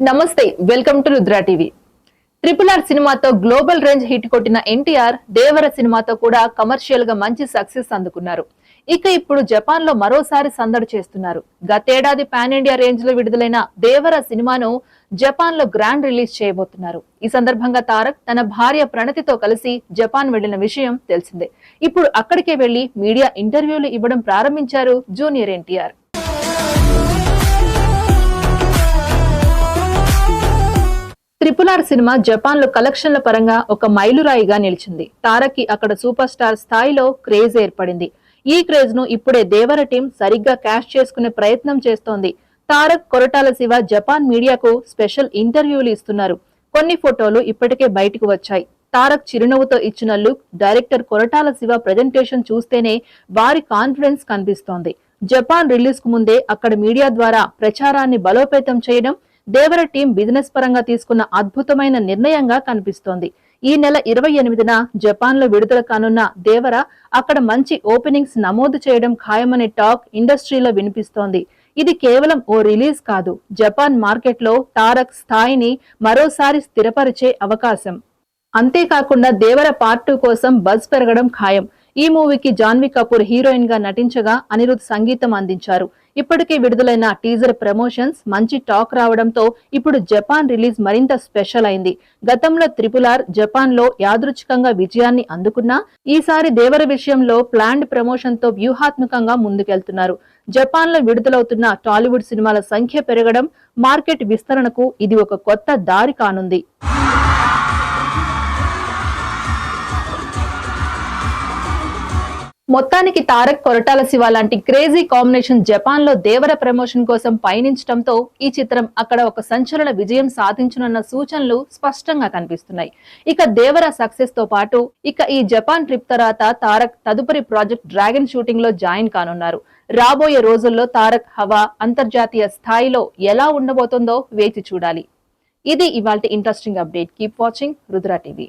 నమస్తే welcome to Rudra TV. Triple R సినిమాతో global range hit కొట్టిన ఎన్టీఆర్ దేవర సినిమాతో కూడా కమర్షియల్గా మంచి సక్సెస్ అందుకున్నారు. ఇక ఇప్పుడు జపాన్లో మరోసారి సందడి చేస్తున్నారు. గతేడాది పాన్ ఇండియా రేంజ్లో విడుదలైన దేవర సినిమాను జపాన్లో గ్రాండ్ రిలీజ్ చేయబోతున్నారు. ఈ సందర్భంగా తారక్ తన భార్య ప్రణతితో కలిసి జపాన్ వెళ్ళిన విషయం తెలిసిందే. ఇప్పుడు అక్కడికే వెళ్ళి మీడియా ఇంటర్వ్యూలు ఇవ్వడం ప్రారంభించారు junior NTR. Triple R cinema జపాన్లో కలెక్షన్ల పరంగా ఒక మైలురాయిగా నిలిచింది. తారక్కి అక్కడ సూపర్ స్టార్ స్థాయిలో క్రేజ్ ఏర్పడింది. ఈ క్రేజ్ను ఇప్పుడే దేవర టీం సరిగ్గా క్యాష్ చేసుకునే ప్రయత్నం చేస్తోంది. తారక్ కొరటాల శివ జపాన్ మీడియాకు స్పెషల్ ఇంటర్వ్యూలు ఇస్తున్నారు. కొన్ని ఫోటోలు ఇప్పటికే బయటకు వచ్చాయి. తారక్ చిరునవ్వుతో ఇచ్చిన look director Koratala Siva presentation చూస్తేనే వారి కాన్ఫిడెన్స్ కనిపిస్తోంది. జపాన్ రిలీజ్కు ముందే అక్కడ మీడియా ద్వారా ప్రచారాన్ని బలోపేతం చేయడం దేవర టీం బిజినెస్ పరంగా తీసుకున్న అద్భుతమైన నిర్ణయంగా కనిపిస్తోంది. ఈ నెల ఇరవై ఎనిమిదిన జపాన్లో విడుదల కానున్న దేవర అక్కడ మంచి ఓపెనింగ్స్ నమోదు చేయడం ఖాయమనే టాక్ ఇండస్ట్రీలో వినిపిస్తోంది. ఇది కేవలం ఓ రిలీజ్ కాదు జపాన్ మార్కెట్లో తారక్ స్థాయిని మరోసారి స్థిరపరిచే అవకాశం. అంతేకాకుండా దేవర పార్ట్ టూ కోసం బజ్ పెరగడం ఖాయం. ఈ మూవీకి జాన్వీ కపూర్ హీరోయిన్గా నటించగా అనిరుద్ సంగీతం అందించారు. ఇప్పటికే విడుదలైన టీజర్ ప్రమోషన్స్ మంచి టాక్ రావడంతో ఇప్పుడు జపాన్ రిలీజ్ మరింత స్పెషల్ అయింది. గతంలో త్రిపుల్ ఆర్ జపాన్లో యాదృచ్ఛికంగా విజయాన్ని అందుకున్నా ఈసారి దేవర విషయంలో ప్లాండ్ ప్రమోషన్తో వ్యూహాత్మకంగా ముందుకెళ్తున్నారు. జపాన్లో విడుదలవుతున్న టాలీవుడ్ సినిమాల సంఖ్య పెరగడం మార్కెట్ విస్తరణకు ఇది ఒక కొత్త దారి కానుంది. మొత్తానికి తారక్ కొరటాల శివ లాంటి క్రేజీ కాంబినేషన్ జపాన్లో దేవర ప్రమోషన్ కోసం పయనించడంతో ఈ చిత్రం అక్కడ ఒక సంచలన విజయం సాధించనున్న సూచనలు స్పష్టంగా కనిపిస్తున్నాయి. ఇక దేవర సక్సెస్తో పాటు ఇక ఈ జపాన్ ట్రిప్ తర్వాత తారక్ తదుపరి ప్రాజెక్ట్ డ్రాగన్ షూటింగ్లో జాయిన్ కానున్నారు. రాబోయే రోజుల్లో తారక్ హవా అంతర్జాతీయ స్థాయిలో ఎలా ఉండబోతుందో వేచి చూడాలి. ఇది ఇవాళ interesting update. Keep watching Rudra TV.